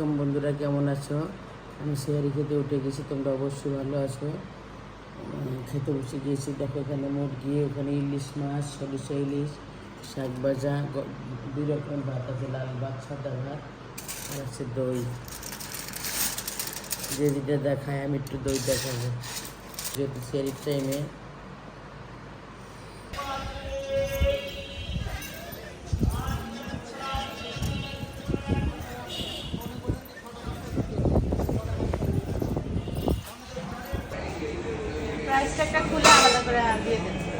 বন্ধুরা, কেমন আছো? আমি শেয়ারি খেতে উঠে গেছি, তোমরা অবশ্যই ভালো আছো। খেতে বসে গিয়েছি, দেখো এখানে মুরগি ওখানে ইলিশ মাছ, সরিষা ইলিশ, শাক ভাজা দুই রকম ভাত আছে, লাল ভাত, সাদা ভাত, আর আছে দই। যে যেটা দেখায়, আমি একটু দই দেখাবো, যেহেতু শেয়ারির টাইমে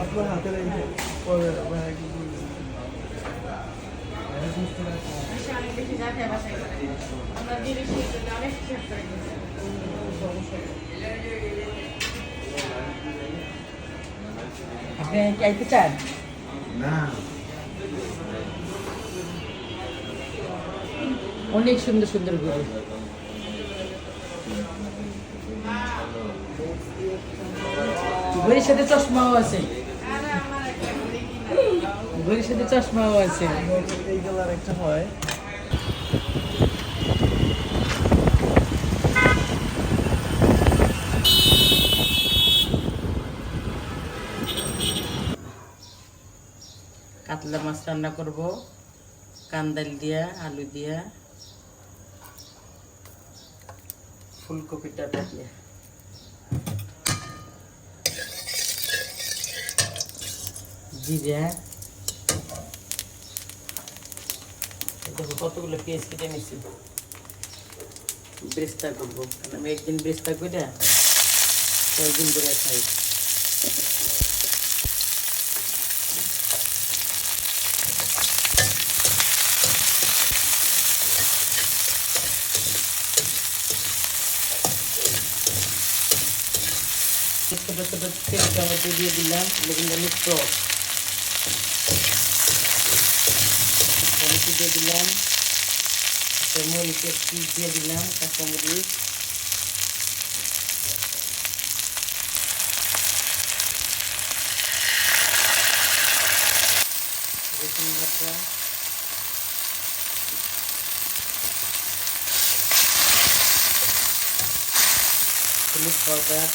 করে দিয়েছি আপনি খাইতে চান? না। অনেক সুন্দর সুন্দর গরু ঘড়ির সাথে চশমাও আছে আর আমার একটা ঘড়ি কিনা ঘড়ির সাথে চশমাও আছে। এই কালার একটা হয় কাতলা মাছ রান্না করব, কান্দাল দিয়া, আলু দিয়া, ফুলকপিটা দিয়ে। জিরা এই দেখো কতগুলো পেঁয়াজ কেটে নিচ্ছি। ব্রেস্তা করব। কারণ আমি একদিন ব্রেস্তা করে কয়েকদিন করে খাই। ছোট ছোট তেল দিয়ে দিলাম লেগুন আমি টমেটো দিয়ে দিলাম। মরিচের পিস দিয়ে দিলাম কাঁচামরিচ রসুন বাটা। হলুদ পাউডার।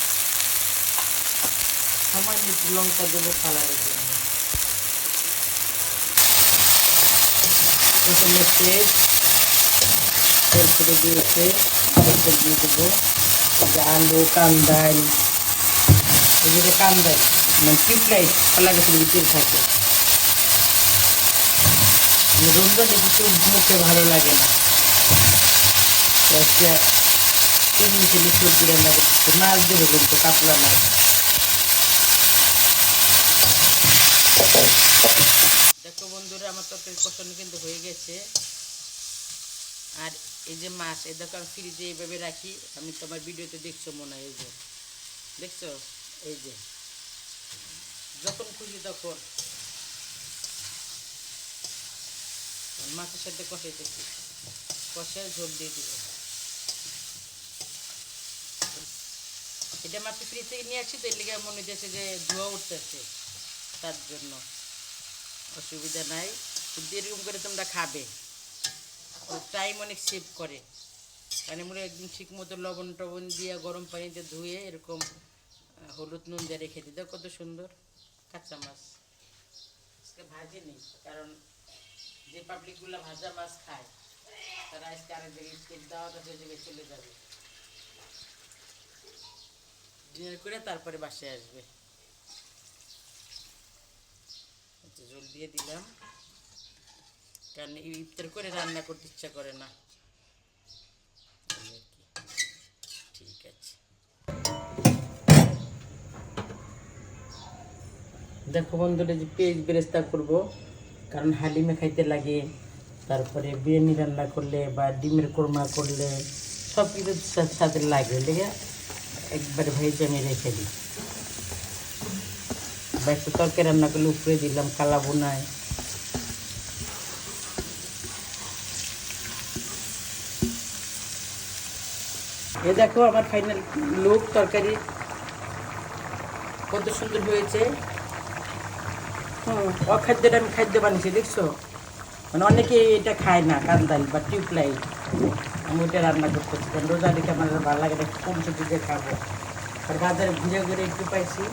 দেবো। প্রথমে পেস্ট এরপরে দিয়েছে এরপর দিয়ে দেবো আলু কান্দাই এগুলো কান্দাই মানে টিউবলাইট আলাদা গাছের ভিতরে থাকে। রমজানে কিছু মুখে ভালো লাগে না। তো আজকে তিন মিশালি সবজি রান্না করতেছে, মাছ দেবো কিন্তু, কাতলা মাছ। দেখো বন্ধুরা, আমার তরকারি কষানো কিন্তু হয়ে গেছে। আর এই যে মাছ, এই দেখো আমি ফ্রিজে এইভাবে রাখি। আমি তোমার ভিডিওতে দেখছ মনে হয় এই যে। দেখছ? এই যে। যখন খুশি তখন। মাছের সাথে কষাইতেছি কষায় ঝোল দিয়ে দিব। এটা মাত্র ফ্রিজ থেকে নিয়ে আসছি তো এর লিগে মনে হচ্ছে যে ধোয়া উঠতেছে। তার জন্য। অসুবিধা নাই। কিন্তু করে তোমরা খাবে। টাইম অনেক সেভ করে। মানে মনে হয় একদিন ঠিক মতো লবণ টবণ দিয়ে গরম পানিতে ধুয়ে এরকম হলুদ নুন দিয়ে রেখে দিতে কত সুন্দর কাঁচা মাছ আজকে ভাজি নেই, কারণ যে পাবলিকগুলো ভাজা মাছ খায়, তারা আজকে আরেক জায়গায় স্টেপ দেওয়া তো জায়গায় চলে যাবে। ডিনার করে তারপরে বাসায় আসবে। জল দিয়ে দিলাম। কারণ ইফতার করে রান্না করতে ইচ্ছা করে না। ঠিক আছে। দেখো বন্ধুরা যে পেঁয়াজ বেরেস্তা করব। কারণ হালিমে খাইতে লাগে। তারপরে বিরিয়ানি রান্না করলে বা ডিমের কোরমা করলে সব কিছু সাথে লাগে। লেগে একবারে ভেজে আমি রেখে দিই। বা একটু তরকারি রান্না করলে উপরে দিলাম কালা বোনায় এ দেখো আমার ফাইনাল লুক তরকারি। কত সুন্দর হয়েছে। হুম, অখাদ্যটা আমি খাদ্য বানিয়েছি, দেখছ? মানে অনেকে এটা খায় না কান্দাল বা টিউবলাইট আমি ওটা রান্না কারণ রোজা দেখে আমার ভালো লাগে না কম সবজি দিয়ে খাব। আর বাজারে ঘুরে ঘুরে একটু পাইছি।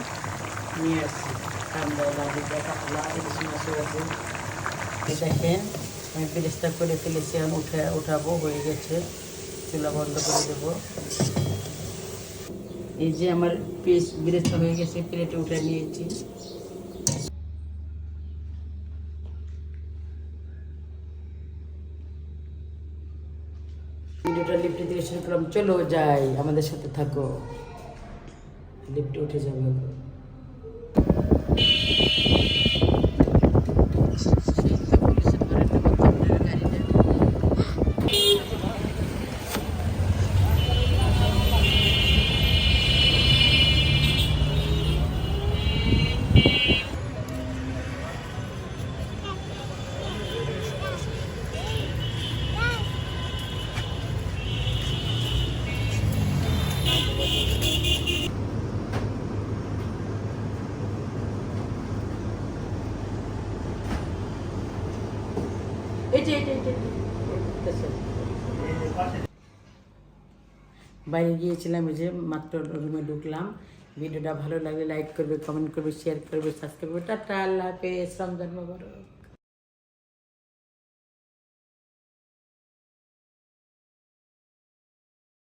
নিয়ে আসছি দেখেন আমি পেরেস্তা করে ফেলেছি এখন উঠে উঠাবো হয়ে গেছে চুলা বন্ধ করে দেবো এই যে আমার পিস বিরেস্তা হয়ে গেছে প্লেটে উঠে নিয়েছি ভিডিওটা লিফটে থেকে শুরু করলাম চলো যাই আমাদের সাথে থাকো লিফটে উঠে যাবে Beep. বাইরে গিয়েছিলাম, এই যে মাত্র রুমে ঢুকলাম। ভিডিওটা ভালো লাগলে লাইক করবে কমেন্ট করবে শেয়ার করবে সাবস্ক্রাইব করবে। টাটা, আল্লাহ হাফেজ, রমজান মোবারক।